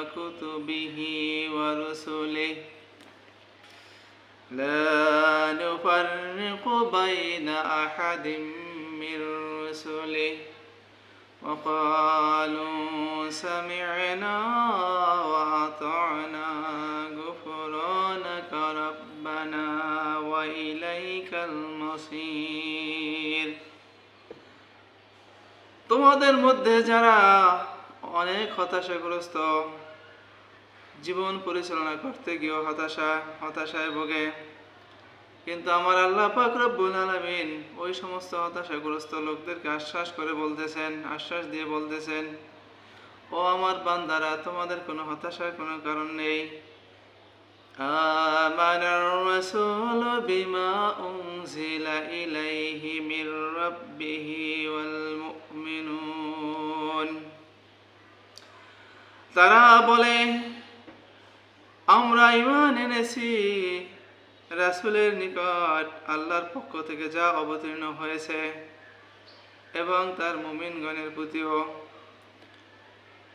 وكتبه ورسله لا نفرق بين أحد من رسله وقالوا سمعنا وأطعنا غفرانك ربنا وإليك المصير তোমাদের মধ্যে যারা অনেক হতাশাগ্রস্ত জীবন পরিচালনা করতে গিয়েও হতাশা হতাশায় ভোগে কিন্তু আমার আল্লাহ পাক রব্বুল আলামিন ওই সমস্ত হতাশাগ্রস্ত লোকদেরকে আশ্বাস করে বলতেছেন আশ্বাস দিয়ে বলতেছেন ও আমার বান্দারা তোমাদের কোনো হতাশার কোনো কারণ নেই آمن الرسول بما أنزل إليه من ربه والمؤمنون তারা বলে আমরা ইমান এনেছি। রাসুলের নিকট আল্লাহর পক্ষ থেকে যা অবতীর্ণ হয়েছে এবং তার মুমিনগণের প্রতিও।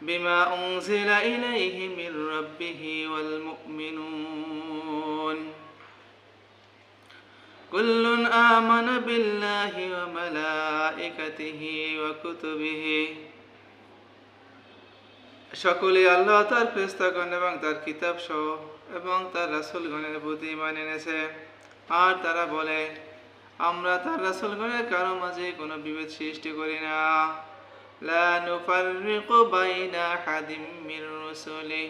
বিমা উনজিলা ইলাইহি মির রাব্বিহি ওয়াল মুমিনুন। কুল্লুন আমানা বিল্লাহি ওয়া মালাইকাতিহি ওয়া কুতুবিহি। সকলে আল্লাহ তার ফেরেশতাগণ এবং তার কিতাব সহ এবং তার রাসূলগণের প্রতি ইমান এনেছে আর তারা বলে আমরা তার রাসূলগণের কারো মাঝে কোনো বিভেদ সৃষ্টি করি না লা নুফাররিকু বাইনা আহাদিম মির রুসুলি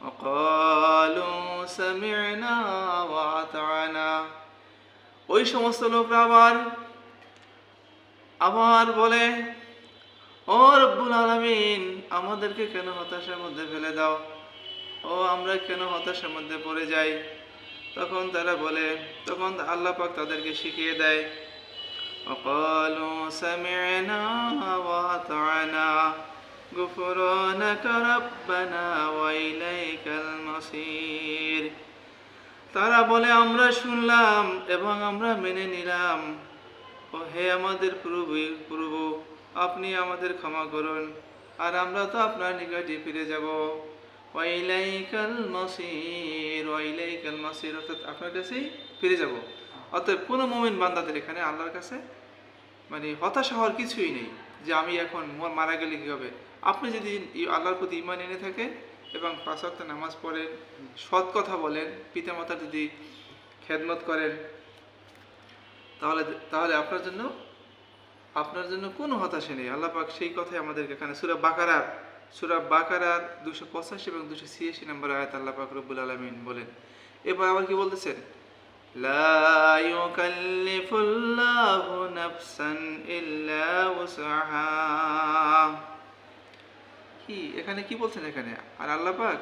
وقالوا سمعنا وأطعنا ওই সমস্ত লোকরা আবার আবার বলে ও রব্বুল আলামিন আমাদেরকে কেন হতাশার মধ্যে ফেলে দাও ও আমরা কেন হতাশার মধ্যে পড়ে যাই তখন তারা বলে তখন আল্লাহ পাক তাদেরকে শিখিয়ে দেয় وقالوا سمعنا وأطعنا غفرانك ربنا وإليك المصير তারা বলে আমরা শুনলাম এবং আমরা মেনে নিলাম ও হে আমাদের প্রভু প্রভু আপনি আমাদের ক্ষমা করুন, আর আমরা তো আপনার নিকটে ফিরে যাব। ওয়াইলাইকাল মসির ওয়াইলাইকাল মসির, অর্থাৎ আপনার কাছেই ফিরে যাব। অতএব কোনো মোমিন বান্দাদের এখানে আল্লাহর কাছে মানে হতাশা হওয়ার কিছুই নেই যে আমি এখন মারা গেলে কী হবে। আপনি যদি আল্লাহর প্রতি ইমান এনে থাকেন এবং পাঁচ ওয়াক্ত নামাজ পড়েন, সৎ কথা বলেন পিতামাতার যদি খেদমত করেন, তাহলে তাহলে আপনার জন্য আপনার জন্য কোনো হতাশা নেই। আল্লাহ পাক সেই কথাই আমাদেরকে এখানে সুরা বাকারার সুরা বাকারার দুশো পঁচাশি এবং দুশো ছিয়াশি নম্বর আয়াত আল্লাপাক রবুল রব্বুল আলমিন বলেন। এরপর আবার কি বলতেছেন? কি? এখানে কি বলছেন এখানে? আর আল্লাহপাক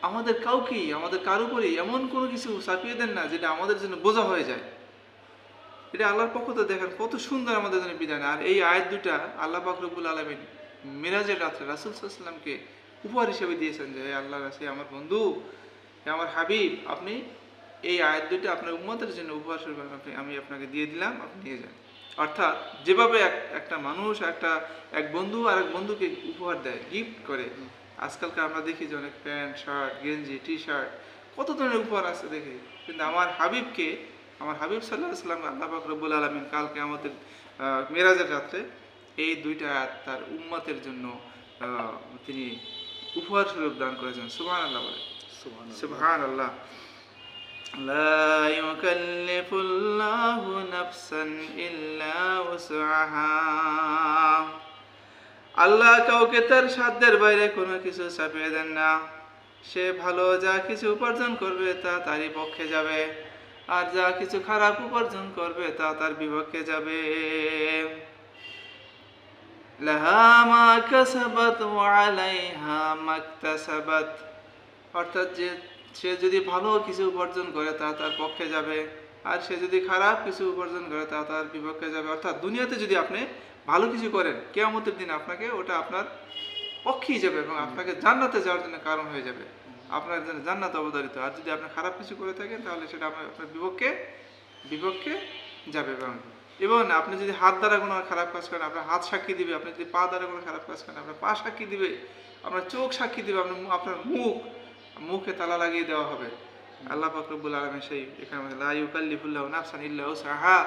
আমাদের কাউকেই, আমাদের কারও উপরেই এমন কোনো কিছু চাপিয়ে দেন না যেটা আমাদের জন্য বোঝা হয়ে যায়। এটা আল্লাহর পক্ষ থেকে দেখেন, কত সুন্দর আমাদের জন্য বিধান। আর এই আয়াত দুটা আল্লাহ পাক রব্বুল আলমিন মিরাজের রাত্রে রাসুল সাল্লামকে উপহার হিসেবে দিয়েছেন যে আল্লাহ রাসি আমার বন্ধু আমার হাবিব, আপনি এই আয়াত দুটা আপনার উম্মতের জন্য উপহার স্বরূপ আপনি, আমি আপনাকে দিয়ে দিলাম, আপনি নিয়ে যান। অর্থাৎ যেভাবে এক- একটা মানুষ, একটা, এক বন্ধু আর এক বন্ধুকে উপহার দেয় গিফট করে, আজকালকার আমরা দেখি যে অনেক প্যান্ট, শার্ট, গেঞ্জি টি শার্ট কত ধরনের উপহার আছে দেখি। কিন্তু আমার হাবিবকে আমার হাবিব সাল্লাহ সাল্লাম আল্লাহ পাক রব্বুল আলমিন কালকে আমাদের আহ, মেরাজের রাত্রে এই দুইটা আয়াত তার উম্মতের জন্য আহ, তিনি উপহার স্বরূপ দান করেছেন সুবহান আল্লাহ বলে সুবহান আল্লাহ لا يكلف الله نفسا إلا وسعها আল্লাহ কাউকে তার সাধ্যের বাইরে কোনো কিছু চাপিয়ে দেন না সে ভালো যা কিছু উপার্জন করবে তা তারই পক্ষে যাবে আর যা কিছু খারাপ উপার্জন করবে, তা তার বিপক্ষে যাবে। লাহা মা কাসাবাত আলাইহা মাকতাসাবাত। অর্থাৎ যে, সে যদি ভালো কিছু উপার্জন করে, তা তার পক্ষে যাবে। আর সে যদি খারাপ কিছু উপার্জন করে, তা তার বিপক্ষে যাবে। অর্থাৎ দুনিয়াতে যদি আপনি ভালো কিছু করেন, কেয়ামতের দিন আপনাকে ওটা আপনার পক্ষেই যাবে এবং আপনাকে জান্নাতে যাওয়ার জন্য কারণ হয়ে যাবে। আপনার জান্নাত অবধারিত আর যদি আপনি খারাপ কিছু করে থাকেন তাহলে সেটা আপনার আপনার বিপক্ষে বিপক্ষে যাবে এবং এবং আপনি যদি হাত দ্বারা কোনো খারাপ কাজ করেন আপনার হাত সাক্ষী দিবে আপনি যদি পা দ্বারা কোনো খারাপ কাজ করেন আপনার পা সাক্ষী দিবে আপনার চোখ সাক্ষী দিবে আপনার আপনার মুখ মুখে তালা লাগিয়ে দেওয়া হবে। আল্লাহ ফাকরুল আলমী সেই এখানে বলে, লা ইউকাল্লিফুল্লাহু নাফসান ইল্লা উসআহা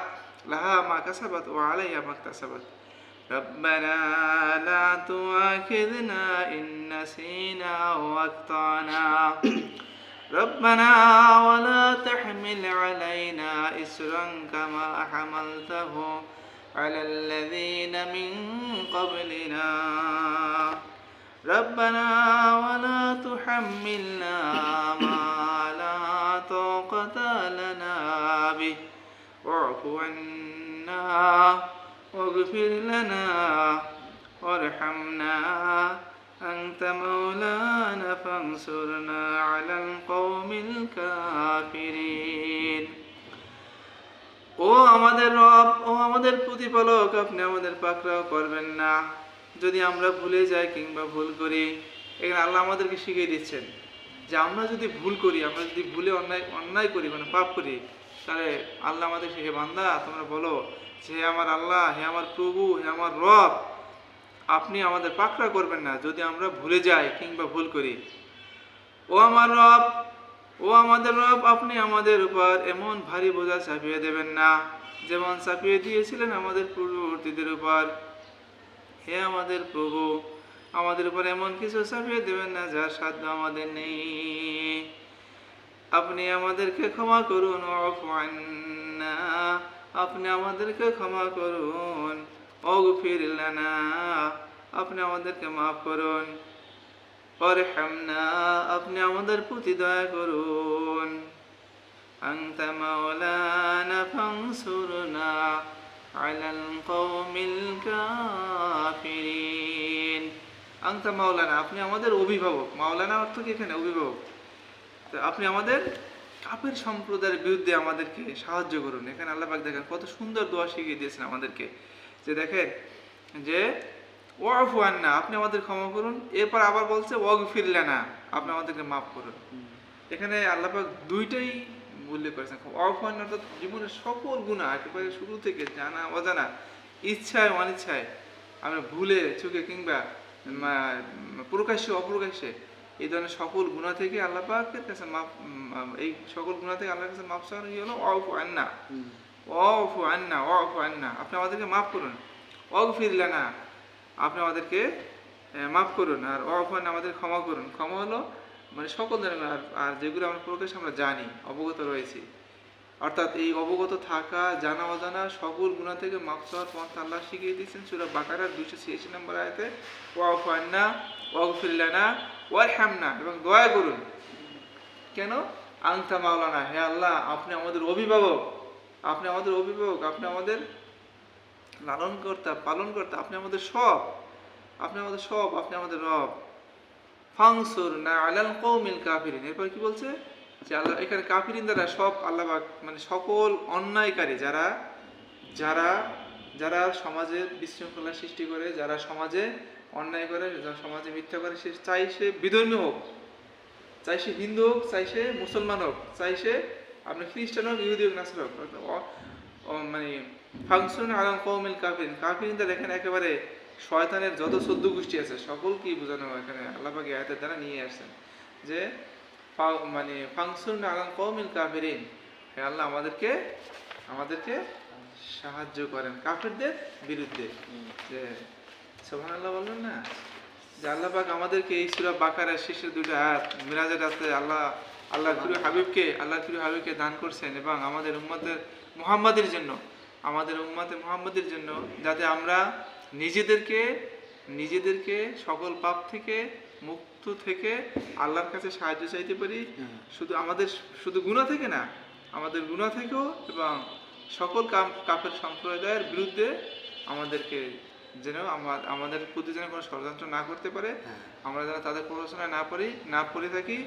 লাহা মা কাসাবাত ওয়া আলাইহা মা ইকতাসাবাত। ربنا لا تؤاخذنا إن نسينا وأخطأنا ربنا ولا تحمل علينا إسرا كما حملته على الذين من قبلنا. ربنا ولا تحملنا ما لا طاقة لنا به. واعف عنا. واغفر لنا وارحمنا أنت مولانا فانصرنا على القوم الكافرين ও আমাদের রব ও আমাদের প্রতিপালক আপনি আমাদের পাকড়াও করবেন না যদি আমরা ভুলে যাই কিংবা ভুল করি এখানে আল্লাহ আমাদেরকে শিখিয়ে দিচ্ছেন যে আমরা যদি ভুল করি, আমরা যদি ভুলে অন্যায় অন্যায় করি মানে পাপ করি, তাহলে আল্লাহ আমাদের হে বান্দা, তোমরা বলো যে হে আমার আল্লাহ, হে আমার প্রভু, হে আমার রব, আপনি আমাদের পাকড়া করবেন না যদি আমরা ভুলে যাই কিংবা ভুল করি। ও আমার রব, ও আমাদের রব, আপনি আমাদের উপর এমন ভারী বোঝা চাপিয়ে দেবেন না, যেমন চাপিয়ে দিয়েছিলেন আমাদের পূর্ববর্তীদের উপর। হে আমাদের প্রভু আমাদের উপর এমন কিছু চাপিয়ে দেবেন না যার সাধ্য আমাদের নেই আপনি আমাদেরকে ক্ষমা করুন ওয়াফু আন্না। আপনি আমাদেরকে ক্ষমা করুন অগফির লানা আপনি আমাদেরকে মাফ করুন ওয়ারহামনা আপনি আমাদের প্রতি দয়া করুন أنت مولانا فانصرنا على القوم الكافرين আংতা মাওলানা, আপনি আমাদের অভিভাবক। মাওলানা অর্থ কি এখানে? অভিভাবক। তো আপনি আমাদের কাপের সম্প্রদায়ের বিরুদ্ধে আমাদেরকে সাহায্য করুন। এখানে আল্লাহবাক দেখেন, কত সুন্দর দোয়া শিখিয়ে দিয়েছেন আমাদেরকে। যে দেখেন, যে ওয়াফ না আপনি আমাদের ক্ষমা করুন। এরপর আবার বলছে ওখ ফিরলে না আপনি আমাদেরকে মাফ করুন। এখানে আল্লাপাক দুইটাই উল্লেখ করেছেন। ওয়াফ না অর্থাৎ জীবনের সকল গুণা একেবারে শুরু থেকে জানা, অজানা, ইচ্ছায় অনিচ্ছায়, আমরা ভুলে, চোখে কিংবা প্রকাশ্যে অপ্রকাশ্যে এই ধরনের সকল গুণা থেকে আল্লাহ পাকের কাছে মাপ এই সকল গুণা থেকে আল্লাহর কাছে মাপ চাওয়ানো হলো ওয়াফু আন্না। অফ আন্না অফ আন্না। আপনি আমাদেরকে মাফ করুন। অগফির লানা আপনি আমাদেরকে মাফ করুন। আর অফ আন্না আমাদের ক্ষমা করুন। ক্ষমা হলো মানে সকল ধরনের আর আর যেগুলো আমরা প্রকাশ আমরা জানি অবগত রয়েছি। অর্থাৎ এই অবগত থাকা, জানা অজানা সকল গুণা থেকে মাফ চাওয়ার পন্থা আল্লাহ শিখিয়ে দিয়েছেন। সুরা বাকারার দুইশো ছিয়াশি নম্বর আয়তে ওয়াফু আন্না, ওয়াগফির লানা, ওয়ারহামনা। এবং দয়া করুন। কেন? আংতা মাওলানা, হে আল্লাহ, আপনি আমাদের অভিভাবক। আপনি আমাদের অভিভাবক, আপনি আমাদের লালন কর্তা পালন কর্তা আপনি আমাদের সব। আপনি আমাদের সব, আপনি আমাদের রব। ফাংসুর না আলাল কৌমিল কাফিরিন। এরপর কি বলছে? যে আল্লাহ, এখানে কাফিরিন দ্বারা সব আল্লাহ মানে সকল অন্যায়কারী যারা যারা যারা সমাজে বিশৃঙ্খলা সৃষ্টি করে, যারা সমাজে অন্যায় করে, যারা সমাজে মিথ্যা করে, সে চাই সে বিধর্মী হোক, চাই সে হিন্দু হোক, চাই সে মুসলমান হোক, চাই সে আপনি খ্রিস্টান হোক, ইহুদি হোক, নাসর হোক মানে ফাংশন আলম কৌমিল কাফিন কাফিন তার এখানে একেবারে শয়তানের যত সদ্য গোষ্ঠী আছে, সকলকেই বোঝানো এখানে আল্লাপাকে আয়াতের দ্বারা নিয়ে আসছেন যে মানে ফাংশন আলম কৌমিল কাফিরিন। হে আল্লাহ, আমাদেরকে আমাদেরকে সাহায্য করেন কাফেরদের বিরুদ্ধে। যে সোহান আল্লাহ বললেন না? যে আল্লাহ পাক আমাদেরকে এই সুরা বাকারের শেষের দুটো আয়াত, মিরাজের রাতে আল্লাহ আল্লাহ প্রিয় হাবিবকে আল্লাহ প্রিয় হাবিবকে দান করছেন এবং আমাদের উম্মতের, মুহাম্মাদের জন্য, আমাদের উম্মতে মুহাম্মাদের জন্য, যাতে আমরা নিজেদেরকে নিজেদেরকে সকল পাপ থেকে মুক্ত থেকে আল্লাহর কাছে সাহায্য চাইতে পারি। শুধু আমাদের শুধু গুণা থেকে না আমাদের গুণা থেকেও এবং সকল কাফের সম্প্রদায়ের বিরুদ্ধে আমাদেরকে যেন আমা- আমাদের প্রতি যেন কোনো ষড়যন্ত্র না করতে পারে। হ্যাঁ। আমরা যেন তাদের প্ররোচনা না পারি না পড়ে থাকি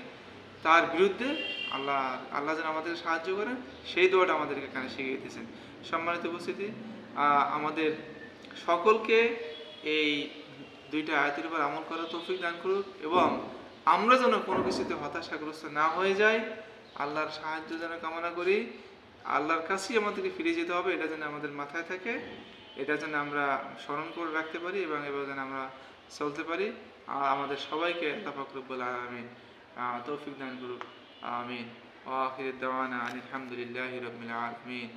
তার বিরুদ্ধে আল্লাহ আল্লাহ যেন আমাদের সাহায্য করেন সেই দোয়াটা আমাদেরকে এখানে শিখিয়ে দিয়েছেন। সম্মানিত উপস্থিতি আমাদের সকলকে এই দুইটা আয়াতের উপর আমল করার তৌফিক দান করুক এবং আমরা যেন কোনো কিছুতে হতাশাগ্রস্ত না হয়ে যাই, আল্লাহর সাহায্য যেন কামনা করি, আল্লাহর কাছেই আমাদেরকে ফিরে যেতে হবে, এটা যেন আমাদের মাথায় থাকে, এটা যেন আমরা স্মরণ করে রাখতে পারি এবং এবার যেন আমরা চলতে পারি। আর আমাদের সবাইকে আল্লাহ ফাকরুবুল আলমিন তৌফিক দান করুক, আমিন। ওয়াখির দাওয়ানা আলহামদুলিল্লাহি রাব্বিল আলামিন।